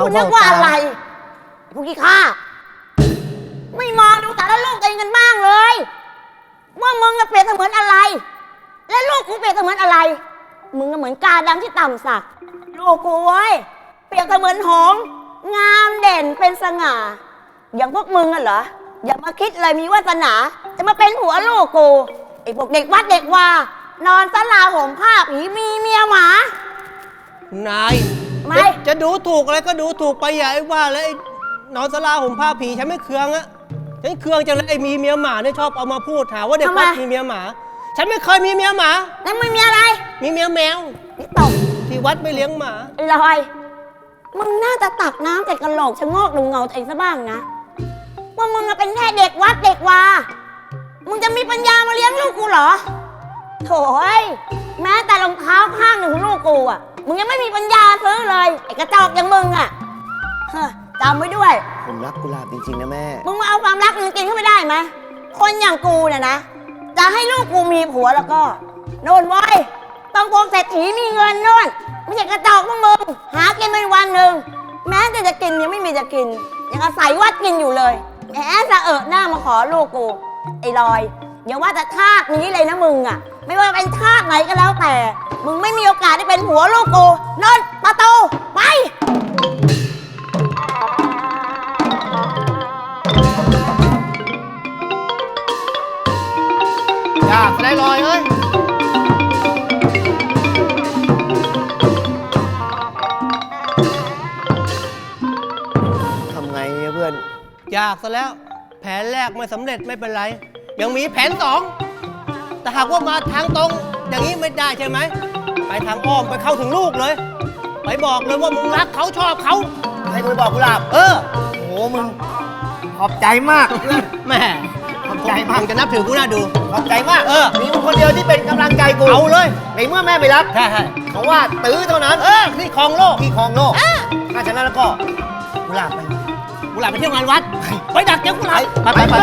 เขาคุณนึกเบ้าว่าตาอะไรพวกขี้ข้าไม่มองดูแต่ละลูกตัวเองกันบ้างเลย ว่ามึงอะเปรียบเสมือนอะไร และลูกกูเปรียบเสมือนอะไร มึงก็เหมือนกาดำที่ต่ำสัก ลูกกูเว้ยเปรียบเสมือนหงส์งามเด่นเป็นสง่า อย่างพวกมึงอะเหรอ อย่ามาคิดเลยมีวาสนา จะมาเป็นหัวลูกกูไอ้พวกเด็กวัดเด็กวานอนสลาห่มผ้าผีมีเมียหมาคุณนาย ไม่จะจะดูถูกอะไรก็ดูถูกไปอย่าไอ้ว่าเลยไอ้นอนสลาห่มผ้าผีฉันไม่เคืองอะฉันเคืองจังเลยไอ้มีเมียหมาเนี่ยชอบเอามาพูดหาว่าเด็กวัดมีเมียหมา ฉันไม่เคยมีเมียหมานั่นมึงมีอะไรมีเมียแมว นี่ตกที่วัดไม่เลี้ยงหมาไอ้ลอย มึงน่าจะตักน้ำจากกระโหลกชะโงกดูเงาตัวเองซะบ้างนะ ว่ามึงอะเป็นแค่เด็กวัดเด็กวามึงจะมีปัญญามาเลี้ยงลูกกูเหรอ โถ่เอ้ยแม้แต่รองเท้าข้างหนึ่งของลูกกูอะ มึงยังไม่มีปัญญาซื้อเลย ไอ้กระจอกอย่างมึงอะเฮ้อจำไว้ด้วย ผมรักกุหลาบจริงๆนะแม่ มึงมาเอาความรักมึงกินเข้าไปได้ไหมคนอย่างกูเนี่ยนะ จะให้ลูกกูมีผัวแล้วก็โน่นเว้ยต้องพวกเศรษฐีมีเงินโน่นไม่ใช่กระจอกพวกมึง หากินเป็นวันหนึ่งแม้แต่จะกินยังไม่มีจะกิน ยังอาศัยวัดกินอยู่เลยแหมสะเอิดหน้ามาขอลูกกู ไอ้ลอย อย่าว่าแต่ทาสนี้เลยนะมึงอะไม่ว่าเป็นทาสไหนก็แล้วแต่ มึงไม่มีโอกาสได้เป็นผัวลูกกูโน่นประตูไปอยากได้ลอยเอ้ยทำไงเนี่ยเพื่อน อยากซะแล้ว แผนแรกไม่สำเร็จไม่เป็นไร ยังมีแผนสองแต่หากว่ามาทางตรง อย่างนี้ไม่ได้ใช่ไหม ไปทางอ้อมไปเข้าถึงลูกเลย ไปบอกเลยว่ามึงรักเขาชอบเขา ให้กูไปบอกกุหลาบ เออ โอ้มึง ขอบใจมากเพื่อนแม่ขอบใจมากมึงจะนับถือกูน่าดู ขอบใจมากเออ มีมึงคนเดียวที่เป็นกำลังใจกูเอาเลยในเมื่อแม่ไม่รักใช่ใช่เพราะว่าตื้อเท่านั้น เออ นี่คลองโลกที่ครองโลกถ้าฉะนั้นแล้วก็กุหลาบไปกูหลับไปเที่ยวงานวัด ไปดักเจ้ากูหลับไปไปไป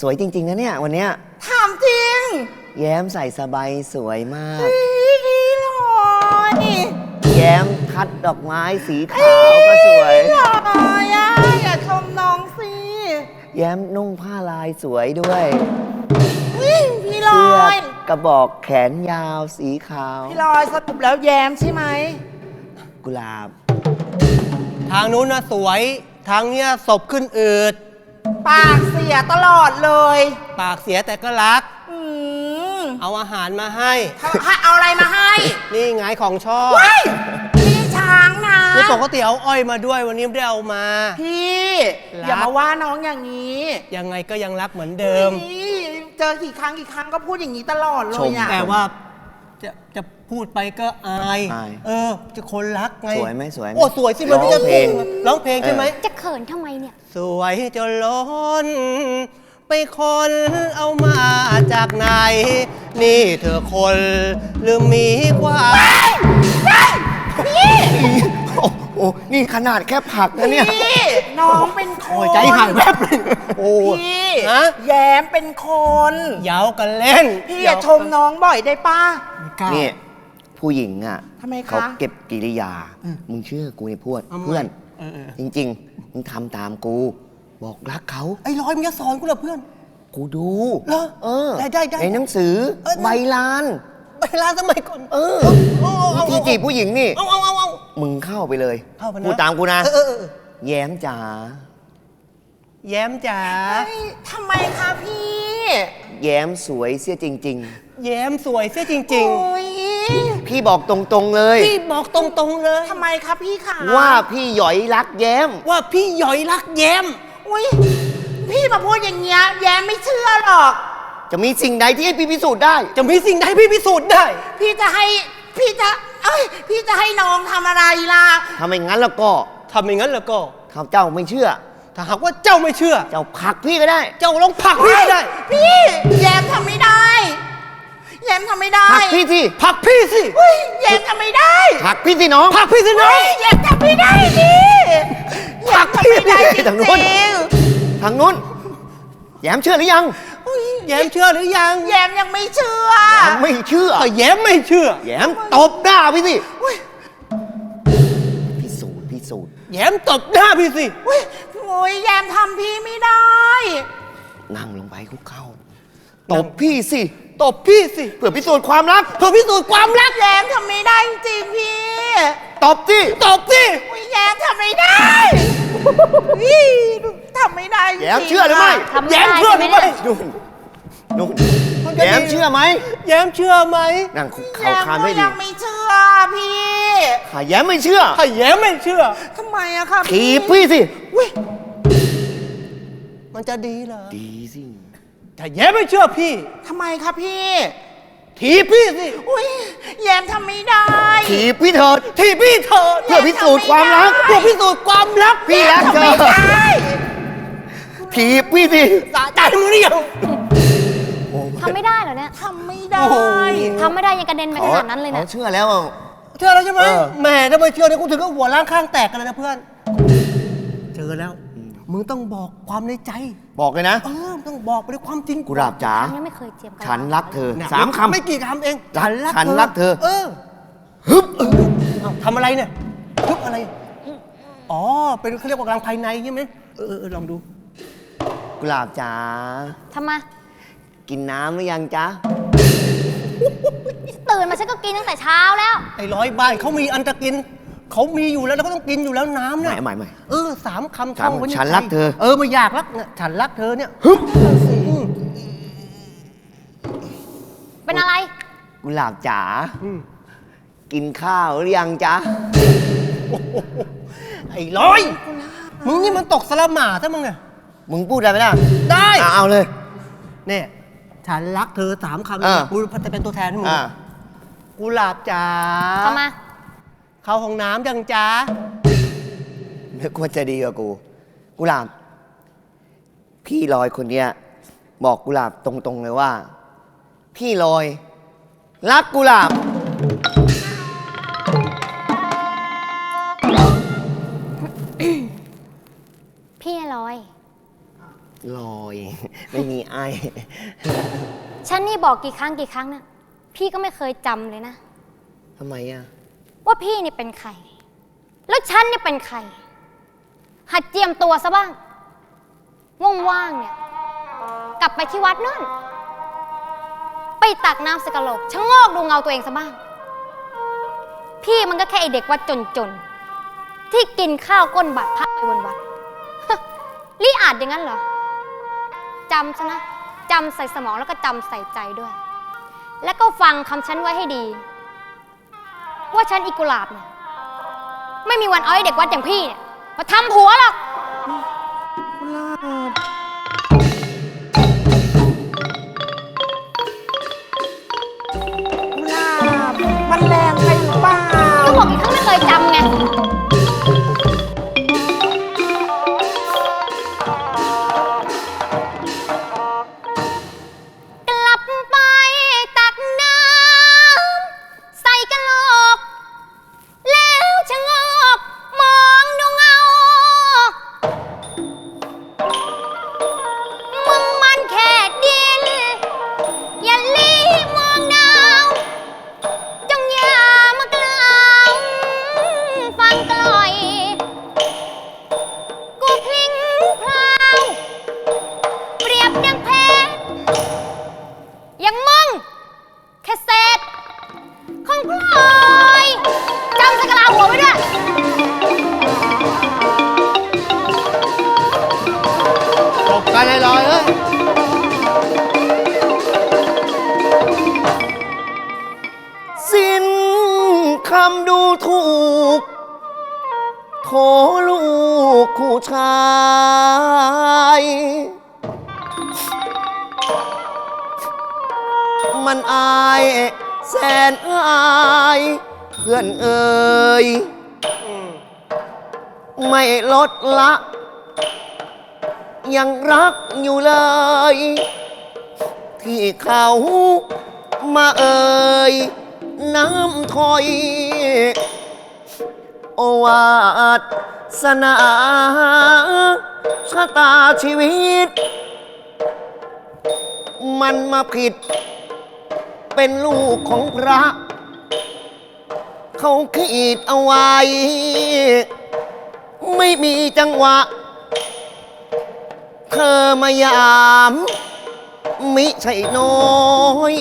สวยจริง ๆ นะเนี่ย วันเนี้ยถามจริงแย้มใส่สบายสวยมาก พี่พี่ลอยแย้มคัดดอกไม้สีขาวก็สวยลอยอะอย่าชมน้องสิแย้มนุ่งผ้าลายสวยด้วยอุ๊ยพี่ลเสื้ออยกระบอกแขนยาวสีขาว พี่ลอยสรุปแล้วแย้มใช่ไหมกุหลาบ ทางนู้นนะสวย ทางเนี้ยศพขึ้นอืด ปากเสียตลอดเลยปากเสียแต่ก็รัก อืมเอาอาหารมาให้ถ้าเอาอะไรมาให้นี่ไงของชอบว้ายพี่ช้างนะ คือปกติเอาอ้อยมาด้วยวันนี้ไม่ได้เอามา พี่ รัก อย่ามาว่าน้องอย่างนี้ยังไงก็ยังรักเหมือนเดิมพี่เจอกี่ครั้งกี่ครั้งก็พูดอย่างนี้ตลอดเลชยมอะแต่ว่า จะจะพูดไปก็อาย อายเออ จะคนรักไงสวยไหมสวยไหมโอ้สวยสิมันไม่จะร้องเพลง ร้องเพลงใช่ไหม จะเขินทำไมเนี่ย สวยจนล้น ไปคนเอามาจากไหน นี่เธอคนหรือหมีกว่า โอ้โหนี่ขนาดแค่ผักนะเนี่ย พี่น้องเป็นคโอ้ยนใจหายแวบเลย โอ้พี่ฮะแย้มเป็นคน เหยากันเล่นพี่อย่าชมน้องบ่อยได้ป้า ไม่กล้านี่ผู้หญิงอะทำไมคะเขาเก็บกิริยา มึงเชื่อกูในพวด เอามา เพื่อนเออเออจริง ๆ มึงทำตามกู บอกรักเขา ไอ้ร้อยมึงจะสอนกูเหรอเพื่อน กูดูเหรอเออได้ได้ได้ในหนังสือเออใบลาน ไปร้านสมัยก่อนเออเอาเอาวิธีจีบผู้หญิงนี่ เอาเอาเอาเอา มึงเข้าไปเลยเข้าไปนะ พูดตามกูนะ เออเออเออแย้มจ๋า แย้มจ๋าเฮ้ยทำไมคะพี่ แย้มสวยเสียจริง แย้มสวยเสียจริง โอ้ยๆ พี่บอกตรงๆเลย ๆ พี่บอกตรงๆเลย ทำไมคะพี่ขาว่าพี่หยอยรักแย้ม ว่าพี่หยอยรักแย้ม อุ้ยพี่มาพูดอย่างเงี้ยแย้มไม่เชื่อหรอก จะมีสิ่งใดที่ให้พี่พิสูจน์ได้ จะมีสิ่งใดพี่พิสูจน์ได้ พี่จะให้พี่จะเอ้ยพี่จะให้น้องทำอะไรล่ะ ถ้าไม่งั้นแล้วก็ ทำอย่างนั้นแล้วก็ถ้าเจ้าไม่เชื่อ ถ้าหากว่าเจ้าไม่เชื่อ เจ้าผลักพี่ก็ได้ เจ้าลองผลักพี่ก็ได้พี่แย้มทำไม่ได้ทำไม่ได้ผลักพี่สิผลักพี่สิเฮ้ยแยมทำไม่ได้ผลักพี่สิน้อง ผลักพี่สิน้องเฮ้ยแยมทำไม่ได้ดิแยมทำไม่ได้จริงทางนู้นๆทางนู้น แย้มเชื่อหรือยังแย้มเชื่อหรือยังแยมยังไม่เชื่อแย้มไม่เชื่อก็แย้มไม่เชื่อ แย้มตบหน้าพี่สิพิสูจน์พิสูจน์ แย้มตบหน้าพี่สิเฮ้ย โอ้ยแยมทำพี่ไม่ได้ นั่งลงไปคุกเข่าตบพี่สิตบพี่สิเพื่อพิสูจน์ความรักเพื่อพิสูจน์ความรักแยมทำไม่ได้จริงๆพี่ตบสิตบสิโอ้ยแยมทำไม่ได้พี่ทำไม่ได้จริงๆแย้มเชื่อหรือไม่ทำไม่แย้ได้มเชื่อหรือไม่นู่นนู่นมันก็ดี แย้มเชื่อไหมแย้มเชื่อไหมนั่งคุกแยเข่ามคานก็ไม่ดียังไม่เชื่อพี่ถ้าแย้มไม่เชื่อถ้าแย้มไม่เชื่อทำไมอะคะถีบพี่สิ มันจะดีเหรอ ดีสิถ้าแย้มไม่เชื่อพี่ ทำไมคะพี่ ถีบพี่สิ อุ้ยแยมทำไม่ได้ ถีบพี่เถิด ถีบพี่เถิดเพื่อพิสูจน์ความรัก เพื่อพิสูจน์ความรักพี่รักเธอไม่ได้ถีบพี่สิสะใจมึงหรือยังทำไม่ได้เหรอเนี่ยทำไม่ได้โอ้โหทำไม่ได้ยังกระเด็นไปขนาดนั้นเลยเขานะเชื่อแล้วอะเชื่อแล้วใช่ไหมเออแหม่ถ้าไม่เชื่อเนี่ยกูถึงก็หัวล้างข้างแตกกันเลยนะเพื่อน เจอแล้ว มึงต้องบอกความในใจ บอกเลยนะ เออมึงต้องบอกไปด้วยความจริงกุหลาบจ๋าฉันยังไม่เคยเจียมกันฉันรักเธอเนี่ยสามคำ ไม่กี่คำเองฉันฉันรักเธอ เออฮึบเอ้าทำอะไรเนี่ยทุบอะไร อ๋อ เป็นเขาเรียกว่ากำลังภายในใช่ไหมเออเออเออลองดู กุหลาบจ๋า ทำไมกินน้ำหรือยังจ๊ะ ตื่นมาฉันก็กินตั้งแต่เช้าแล้ว ไอ้ร้อยบ้านเขามีอันจะกิน เขามีอยู่แล้วแล้วก็ต้องกินอยู่แล้วน้ำเนี่ยใหม่ใหม่เออสามคำสามท่องไว้ใฉันรักเธอ เออไม่อยากรักเนี่ยฉันรักเธอเนี่ยฮึบอืมเป็นอะไร กุหลาบจ๋าอืมกินข้าวหรือยังจ๊ะไอ้ร้อยมึงนี่มันตกสละหมาซะมึงเนี่ยมึงพูดอะไรไม่ได้ได้อะเอาเลยเนี่ยฉันรักเธอสามคำอ่ากูจะเป็นตัวแทนให้มึงอ่ากุหลาบจ๋าทำไม เข้าห้องน้ำยังจ้านึกว่าจะดีกว่ากู กุหลาบ พี่ลอยคนเนี้ย บอกกุหลาบตรงๆเลยว่า พี่ลอย รักกุหลาบ พี่ลอย ลอย ไม่มีไอ ฉันนี่บอกกี่ครั้งกี่ครั้งนะพี่ก็ไม่เคยจำเลยนะ ทำไมอะ ว่าพี่นี่เป็นใคร แล้วฉันนี่เป็นใคร หัดเจียมตัวซะบ้าง ว่างๆเนี่ย กลับไปที่วัดนู่น ไปตักน้ำสกโลกชะงอกดูเงาตัวเองซะบ้าง พี่มันก็แค่ไอเด็กวัดจนๆ ที่กินข้าวก้นบาทพักไปวันๆลี่อาจอย่างนั้นเหรอจำซะนะจำใส่สมองแล้วก็จำใส่ใจด้วย แล้วก็ฟังคำฉันไว้ให้ดี ว่าฉันอีกุหลาบเนี่ยไม่มีวันเอาไอ้เด็กวัดอย่างพี่เนี่ยมาทำผัวหรอก กุ พลอยจำสกลาหัวไว้ด้วย จบกันเลยลอยเอ้ยสิ้นคำดูถูก โถลูกคู่ชาย มันอาย แสนอายเพื่อนเอ่ยไม่ลดละ ยังรักอยู่เลย ที่เขามาเอ่ยน้ำถอย โอวาทสนาชะตาชีวิต มันมาผิด เป็นลูกของพระ เขาขีดเอาไว้ ไม่มีจังหวะ เธอมายาม มิใช่น้อย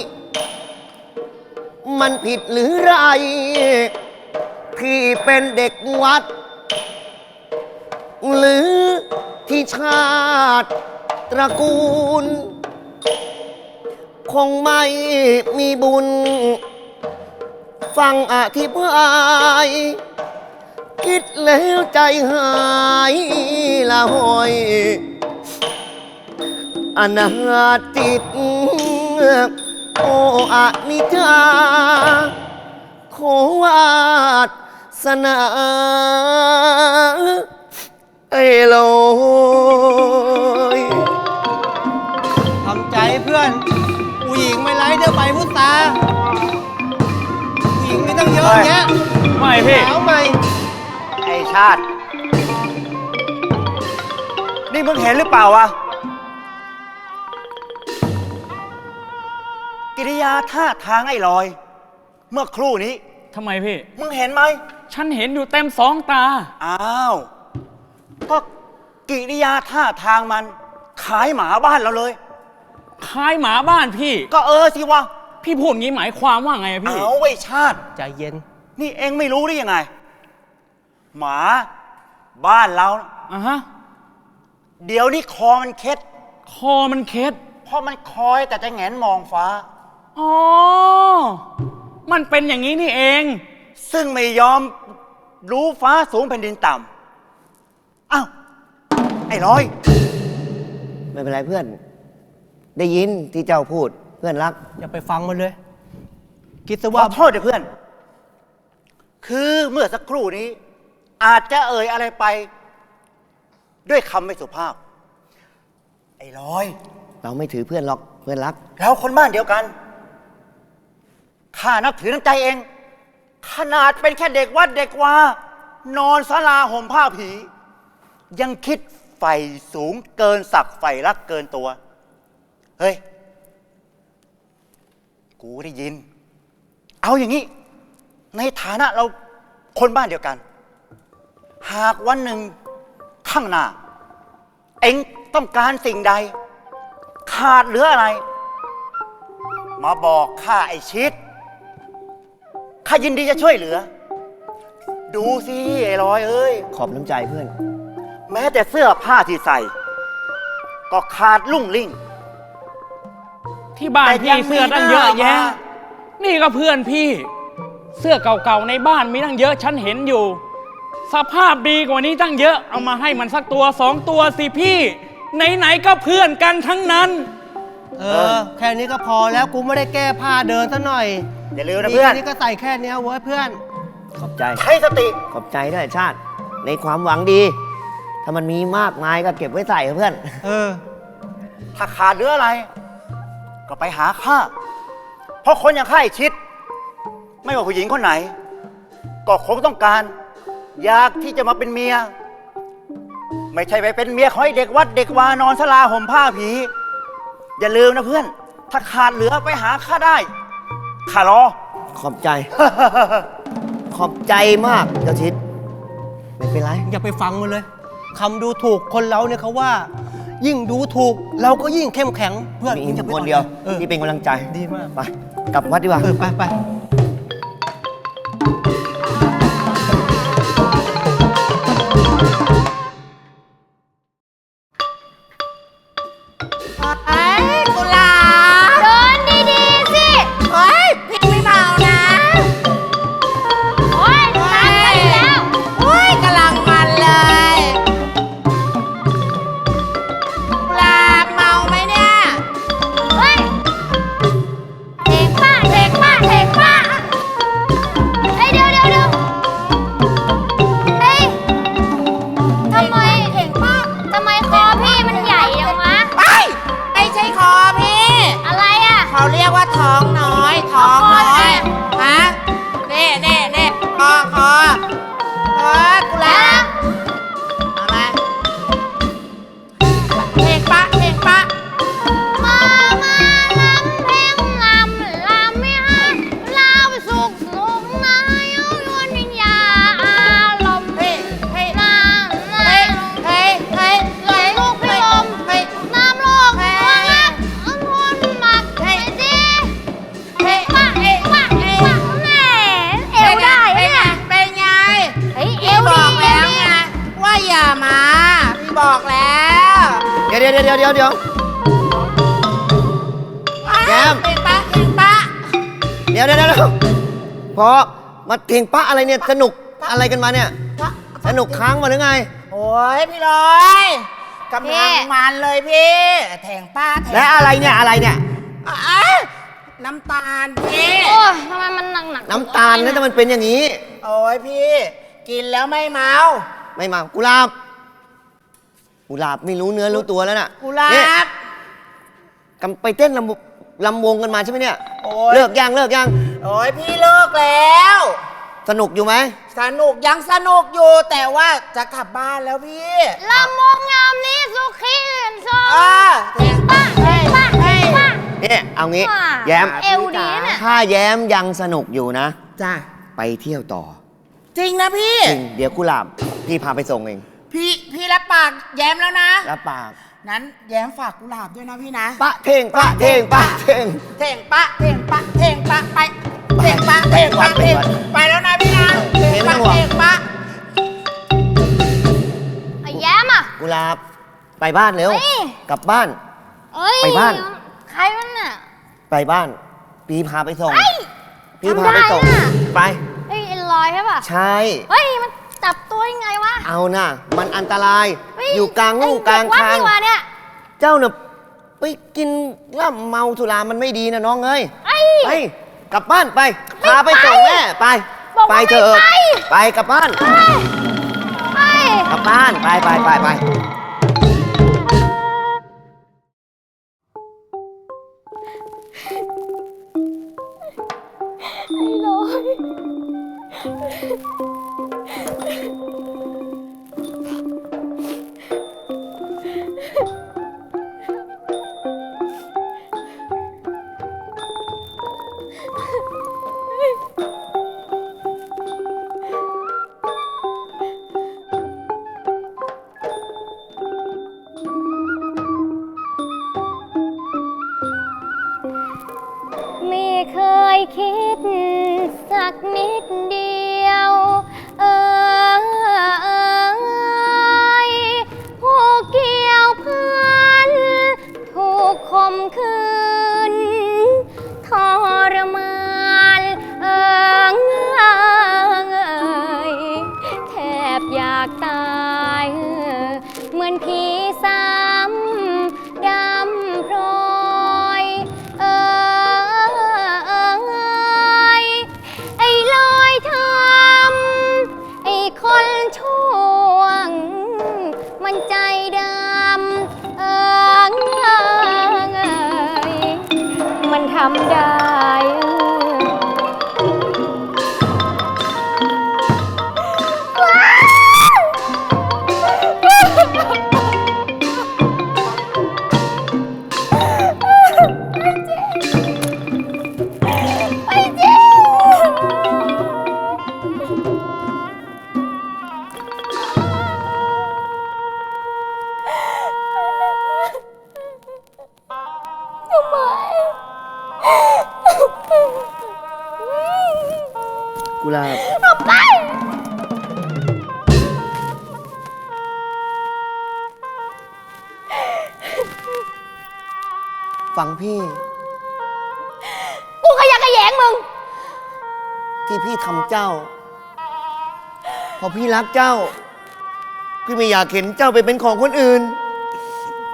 มันผิดหรือไร ที่เป็นเด็กวัด หรือที่ชาติตระกูล คงไม่มีบุญ ฟังอธิบาย คิดแล้วใจหายละหอย อนาจิต โออะนิจาโควาสนาไอ้โล งไม่ไร้เดี๋ยวไปพุทธาผู้หญิงมีตั้งเยอะแยะไม่พี่ สาวใหม่ ไอชาติ นี่มึงเห็นหรือเปล่าวะ กิริยาท่าทางไอ้ลอย เมื่อครู่นี้ ทำไมพี่ มึงเห็นไหม ฉันเห็นอยู่เต็มสองตา อ้าว ก็กิริยาท่าทางมันขายหมาบ้านเราเลย คล้ายหมาบ้านพี่ ก็เออสิวะ พี่พูดงี้หมายความว่าไงอะพี่ เอาไว้ชาติ ใจเย็น นี่เองไม่รู้ได้ยังไง หมาบ้านเราอะฮะ เดี๋ยวนี้คอมันเคล็ดคอมันเคล็ดเพราะมันคอยแต่จะแหงนมองฟ้า อ๋อ มันเป็นอย่างนี้นี่เอง ซึ่งไม่ยอมรู้ฟ้าสูงแผ่นดินต่ำอ้าวไอ้ร้อย ไม่เป็นไรเพื่อน ได้ยินที่เจ้าพูดเพื่อนรักอย่าไปฟังมันเลย คิดซะว่าว่าโทษเดี๋ยวเพื่อน คือเมื่อสักครู่นี้ อาจจะเอ่ยอะไรไป ด้วยคำไม่สุภาพ ไอ้ร้อย เราไม่ถือเพื่อนหรอกเพื่อนรัก เราคนบ้านเดียวกัน ข้านับถือน้ำใจเอง ขนาดเป็นแค่เด็กวัดเด็กวา นอนศาลาห่มผ้าผี ยังคิดไฟสูงเกินศักดิ์ไฟรักเกินตัว เฮ้ย กูได้ยิน เอาอย่างนี้ ในฐานะเราคนบ้านเดียวกัน หากวันหนึ่งข้างหน้า เอ็งต้องการสิ่งใด ขาดเหลืออะไร มาบอกข้าไอ้ชิดข้ายินดีจะช่วยเหลือ ดูสิไอ้ลอยเอ้ย ขอบน้ำใจเพื่อน แม้แต่เสื้อผ้าที่ใส่ ก็ขาดลุ่งลิ่ง ที่บ้านแต่ยัพี่งมีเสื้อตั้งเยอะหน้าแยะ มา นี่ก็เพื่อนพี่ เสื้อเก่าๆในบ้านมีตั้งเยอะฉันเห็นอยู่ สภาพดีกว่านี้ตั้งเยอะเอามาให้มันสักตัวสองตัวสิพี่ ไหนๆก็เพื่อนกันทั้งนั้น เออ แค่นี้ก็พอแล้วกูไม่ได้แก้ผ้าเดินซะหน่อยอย่าลืมนะเพื่อน นี่ก็ใส่แค่เนี้ยเว้ยเพื่อน ขอบใจใช้สติ ขอบใจด้วยชาติ ในความหวังดี ถ้ามันมีมากมายก็เก็บไว้ใส่เถอะเพื่อน เออ ถ้าขาดเหลืออะไร ก็ไปหาข้า เพราะคนอย่างข้าไอ้ชิด ไม่ว่าผู้หญิงคนไหน ก็คงต้องการ อยากที่จะมาเป็นเมีย ไม่ใช่ไปเป็นเมียของไอ้เด็กวัด เด็กวานอนสลาห่มผ้าผี อย่าลืมนะเพื่อน ถ้าขาดเหลือไปหาข้าได้ข้ารอ ขอบใจ ขอบใจมากเจ้าชิด ไม่เป็นไร อย่าไปฟังมันเลย คำดูถูกคนเราเนี่ยเขาว่า ยิ่งดูถูก เราก็ยิ่งเข้มแข็งเพื่อนมีมึงอย่าไปคนเดียวเออที่เป็นกำลังใจ ดีมาก ไป กลับวัดดีกว่า เออไปไป ดี๋ยวเดี๋ยวเดี๋ยวเดี๋ยว แก้มเพลงปะเพลงปะเดี๋ยวเดี๋ยวเดี๋ยวพอมาเพลงปะอะไรเนี่ยสนุกอะไรกันมาเนี่ย สนุกค้างมาหรือไง โอ้ยพี่ลอยกำลังมันเลยพี่แทงป้าแทงและอะไรเนี่ยอะไรเนี่ย อะน้ำตาลพี่โอ้ยทำไมมันหนักหนักๆน้ำตาลนะแต่มันเป็นอย่างนี้ โอ้ยพี่ กินแล้วไม่เมาไม่มากุหลาบ กุหลาบไม่รู้เนื้อรู้ตัวแล้วน่ะกุหลาเนี่ยบ กำไปเต้นลำวลำวงกันมาใช่ไหมเนี่ย โอ้ยเลิกยังเลิกยังโอ้ยพี่เลิกแล้ว สนุกอยู่ไหม สนุกยังสนุกอยู่ แต่ว่าจะกลับบ้านแล้วพี่ลำวงงามนี้สุขีเห็นทรงอ่าแทงป้าเฮ้ยป้าเฮ้ยป้า เนี่ยเอางี้ว่าแย้ม เอวดีนะเนี่ยถ้าแย้มยังสนุกอยู่นะ จ้ะไปเที่ยวต่อ จริงนะพี่ จริง เดี๋ยวกุหลาบพี่พาไปส่งเอง พี่พี่รับปากแย้มแล้วนะ รับปากนั้นแย้มฝากกุหลาบด้วยนะพี่นะ ปะเท่งปะเท่งปะเท่งเท่งปะเท่งปะเท่งปะไปเท่งปะเท่งปะเท่งไปแล้วนะพี่นะเท่งปะเท่งปะไอ้แย้มอะ กุหลาบไปบ้านเร็ว เฮ้ย กลับบ้าน เอ้ยไปบ้าน ใครมันน่ะ ไปบ้าน พี่พาไปส่งเฮ้ยพี่พาไปส่ง ทำได้น่ะ ไป เอ้ยไอ้ลอยใช่ป่ะ ใช่ เฮ้ยมัน จับตัวยังไงวะเอาน่ะมันอันตราย เฮ้อยู่กลางลู่กลางไอ้เด็วัดทางนี่หว่าเนี่ยเจ้าน่ะไปกินเหล้าเมาสุรามันไม่ดีนะน้องเอ้ย ไอ้ ไปกลับบ้านไป ไม่พาไปส่งไปแม่ไป บอกไปว่าเถอะ ไม่ไป ไปกลับบ้าน ไอ้กลับบ้าน ไปไปไปไปลอย ฟังพี่กูขยักขยงมึง ที่พี่ทำเจ้า เพราะพี่รักเจ้า พี่ไม่อยากเห็นเจ้าไปเป็นของคนอื่น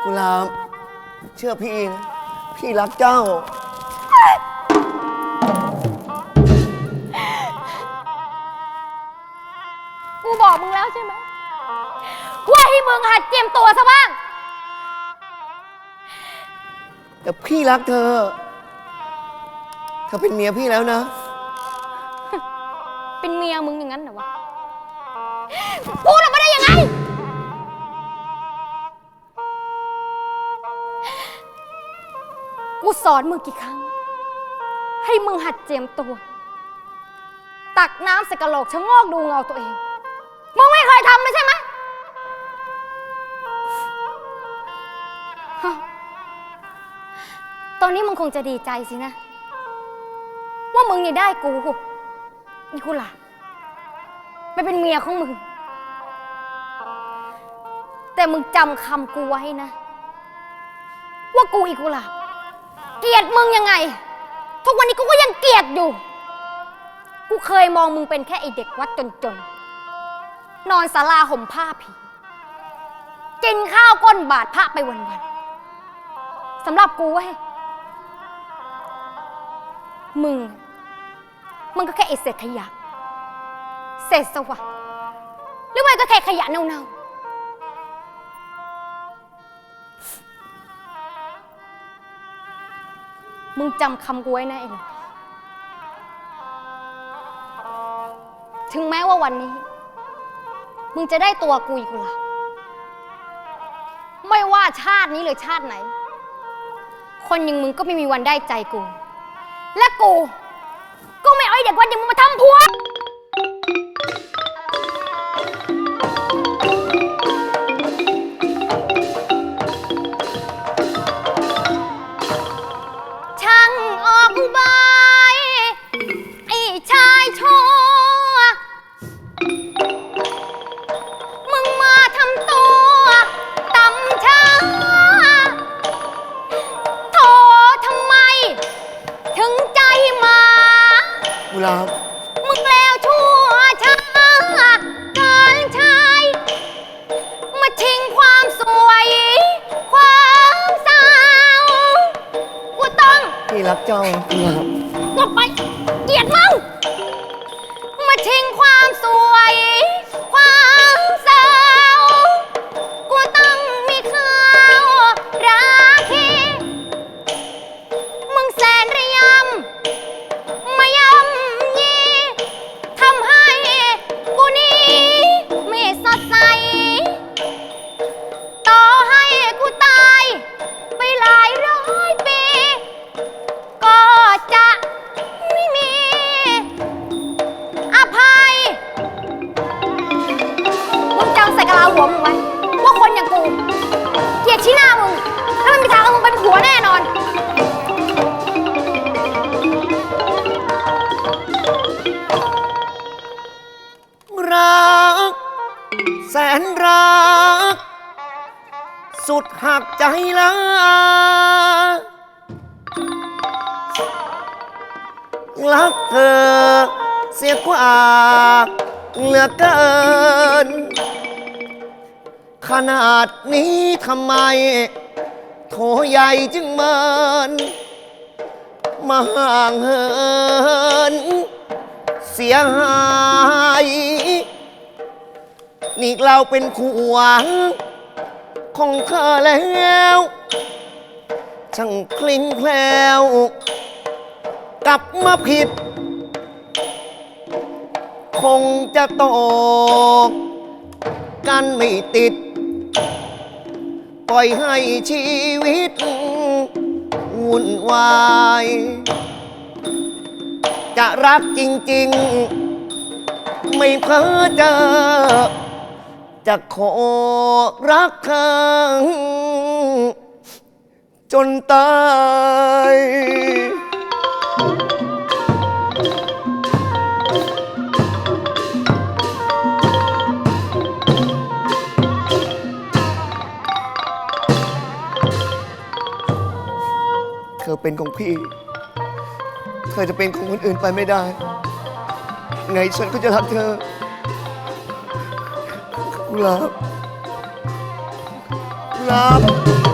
กุหลาบเชื่อพี่นะพี่รักเจ้า กูบอกมึงแล้วใช่ไหมว่าให้มึงหัดเจียมตัวซะบ้าง แต่พี่รักเธอ เธอเป็นเมียพี่แล้วนะ เป็นเมียมึงอย่างนั้นเหรอวะพูดออกมาได้ยังไง กูสอนมึงกี่ครั้ง ให้มึงหัดเจียมตัว ตักน้ำใส่กระโหลกชะโงอกดูเงาตัวเอง มึงไม่เคยทำเลยใช่ไหม ตอนนี้มึงคงจะดีใจสินะ ว่ามึงนี่ได้กูนี่กูล่ะไปเป็นเมียของมึง แต่มึงจำคำกูไว้นะ ว่ากูอีกกูล่ะเกลียดมึงยังไง ทุกวันนี้กูก็ยังเกลียดอยู่ กูเคยมองมึงเป็นแค่ไอเด็กวัดจนๆ นอนศาลาห่มผ้าผี กินข้าวก้นบาทพระไปวันๆสำหรับกูเว้ย มึง มึงก็แค่ไอเศษขยะ เศษสวะหรือไม่ก็แค่ขยะเน่าๆ มึงจำคำกูไว้นะไอ้หนูถึงแม้ว่าวันนี้ มึงจะได้ตัวกูอีกกูละไม่ว่าชาตินี้หรือชาติไหน คนอย่างมึงก็ไม่มีวันได้ใจกู และกูก็ไม่เอาไอ้เด็กวันอย่างมึงมาทำพัว รักเธอ เสียกว่าเหลือเกิน ขนาดนี้ทำไม โถใหญ่จึงเมิน มาห่างเหิน เสียหายนี่เราเป็นผัวของเธอแล้ว ช่างคลิ้งแคล้ว กลับมาผิด คงจะตกกันไม่ติด ปล่อยให้ชีวิต วุ่นวาย จะรักจริง ๆ ไม่เพ้อเจอ จะขอรักเธอจนตาย เธอเป็นของพี่ เธอจะเป็นของคนอื่นไปไม่ได้ ไงฉันก็จะรักเธอ กุหลาบ กุหลาบ